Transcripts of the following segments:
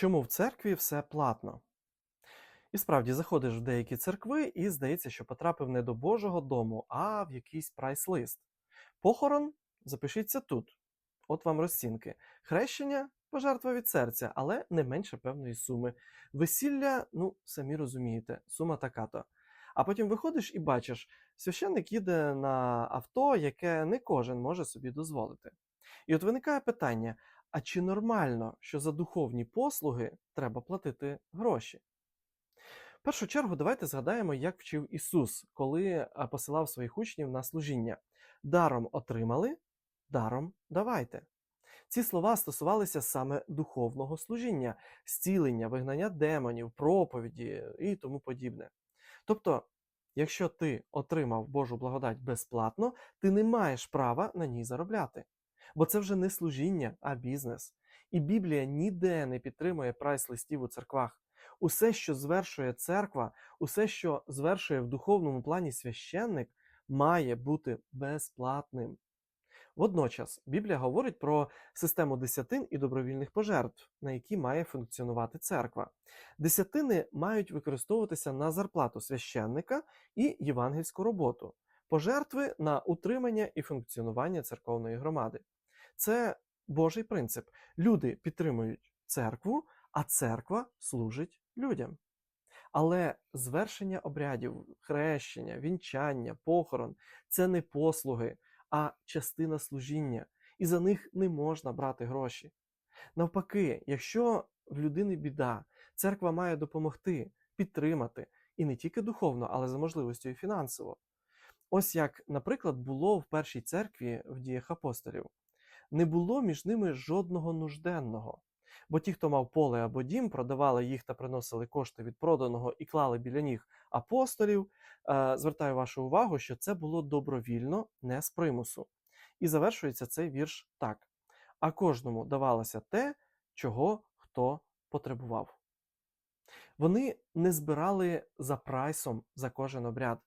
Чому в церкві все платно? І справді заходиш в деякі церкви, і здається, що потрапив не до Божого дому, а в якийсь прайс-лист. Похорон запишіться тут. От вам розцінки. Хрещення пожертва від серця, але не менше певної суми. Весілля, ну, самі розумієте, сума така-то. А потім виходиш і бачиш, священник їде на авто, яке не кожен може собі дозволити. І от виникає питання: а чи нормально, що за духовні послуги треба платити гроші? В першу чергу, давайте згадаємо, як вчив Ісус, коли посилав своїх учнів на служіння. Даром отримали, даром давайте. Ці слова стосувалися саме духовного служіння, зцілення, вигнання демонів, проповіді і тому подібне. Тобто, якщо ти отримав Божу благодать безплатно, ти не маєш права на ній заробляти. Бо це вже не служіння, а бізнес. І Біблія ніде не підтримує прайс-листів у церквах. Усе, що звершує церква, усе, що звершує в духовному плані священник, має бути безплатним. Водночас Біблія говорить про систему десятин і добровільних пожертв, на які має функціонувати церква. Десятини мають використовуватися на зарплату священника і євангельську роботу, пожертви на утримання і функціонування церковної громади. Це Божий принцип. Люди підтримують церкву, а церква служить людям. Але звершення обрядів, хрещення, вінчання, похорон це не послуги, а частина служіння, і за них не можна брати гроші. Навпаки, якщо в людини біда, церква має допомогти, підтримати, і не тільки духовно, але за можливістю і фінансово. Ось як, наприклад, було в першій церкві в діях апостолів. Не було між ними жодного нужденного. Бо ті, хто мав поле або дім, продавали їх та приносили кошти від проданого і клали біля ніг апостолів. Е, Звертаю вашу увагу, що це було добровільно, не з примусу. І завершується цей вірш так: а кожному давалося те, чого хто потребував. Вони не збирали за прайсом за кожен обряд.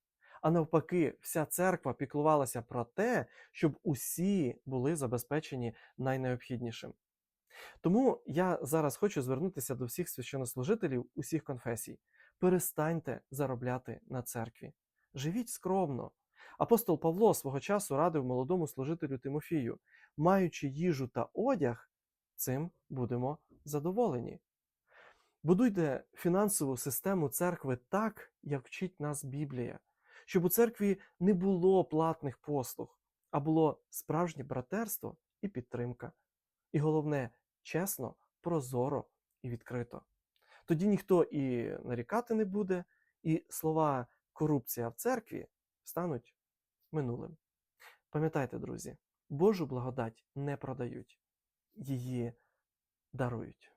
А навпаки, вся церква піклувалася про те, щоб усі були забезпечені найнеобхіднішим. Тому я зараз хочу звернутися до всіх священнослужителів усіх конфесій. Перестаньте заробляти на церкві. Живіть скромно. Апостол Павло свого часу радив молодому служителю Тимофію, маючи їжу та одяг, цим будемо задоволені. Будуйте фінансову систему церкви так, як вчить нас Біблія, щоб у церкві не було платних послуг, а було справжнє братерство і підтримка. І головне, чесно, прозоро і відкрито. Тоді ніхто і нарікати не буде, і слова корупція в церкві стануть минулим. Пам'ятайте, друзі, Божу благодать не продають, її дарують.